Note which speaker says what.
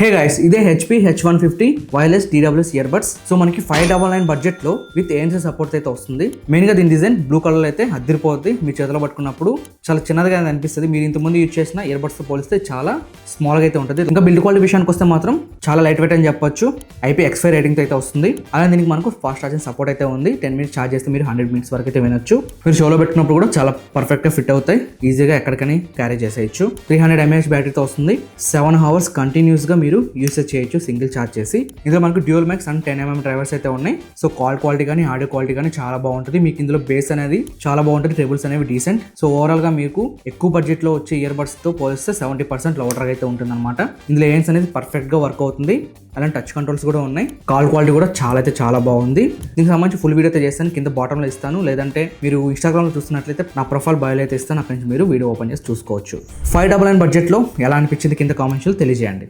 Speaker 1: హే guys ఇదే HP H one fifty wireless TWS earbuds so మనకి five double nine బడ్జెట్లో with ANC support అయితే వస్తుంది. మెయిన్గా దీని డిజైన్ బ్లూ కలర్లో అయితే అద్దరిపోద్ది. మీ చేతిలో పట్టుకున్నప్పుడు చాలా చిన్నదిగా అనిపిస్తుంది. మీరు ఇంతకుముందు యూజ్ చేసిన ఇయర్ బడ్స్తో పోలిస్తే చాలా స్మాల్గా అయితే ఉంటుంది. ఇంకా బిల్డ్ క్వాలిటీ విషయానికి వస్తే మాత్రం చాలా లైట్ వెయిట్ అని చెప్పొచ్చు. ఐపీ ఎక్స్పై రేటింగ్ అయితే వస్తుంది. అలాగే దీనికి మనకు ఫాస్ట్ ఛార్జింగ్ సపోర్ట్ అయితే ఉంది. టెన్ మినిట్స్ ఛార్జ్ చేస్తే మీరు హండ్రెడ్ మినిట్స్ వరకు అయితే వినొచ్చు. మీరు షోలో పెట్టుకున్నప్పుడు కూడా చాలా పర్ఫెక్ట్గా ఫిట్ అవుతాయి. ఈజీగా ఎక్కడికని క్యారీ చేసేయచ్చు. త్రీ హండ్రెడ్ ఎంఏహెచ్ బ్యాటరీతో వస్తుంది. సెవెన్ అవర్స్ కంటిన్యూస్గా మీరు యూసేజ్ చేయొచ్చు సింగిల్ ఛార్జ్ చేసి. ఇందులో మనకు dual max and ten mm drivers అయితే ఉన్నాయి. సో కాల్ క్వాలిటీ కానీ ఆడియో క్వాలిటీ కానీ చాలా బాగుంటుంది. మీకు ఇందులో బేస్ అనేది చాలా బాగుంటుంది టేబుల్స్ అనేవి డీసెంట్ సో ఓవరాల్గా మీకు ఎక్కువ బడ్జెట్లో వచ్చే ఇయర్ బడ్స్తో పోలిస్తే సెవెంటీ పర్సెంట్ లోటర్ అయితే ఉంటుంది అనమాట ఇందులో ఏంస్ అనేది పర్ఫెక్ట్గా వర్క్ అవుతుంది. అలాంటి టచ్ కంట్రోల్స్ కూడా ఉన్నాయి. కాల్ క్వాలిటీ కూడా చాలా అయితే చాలా బాగుంది. దీనికి సంబంధించి ఫుల్ వీడియో అయితే చేస్తాను. కింద బాటమ్లో ఇస్తాను. లేదంటే మీరు ఇన్స్టాగ్రామ్లో చూస్తున్నట్లయితే నా ప్రొఫైల్ బయోలో అయితే ఇస్తాను. అక్కడి నుంచి మీరు వీడియో ఓపెన్ చేసి చూసుకోవచ్చు. ఫైవ్ డబల్ నైన్ బడ్జెట్లో ఎలా అనిపించింది? కింద కామెంట్స్ తెలియజేయండి.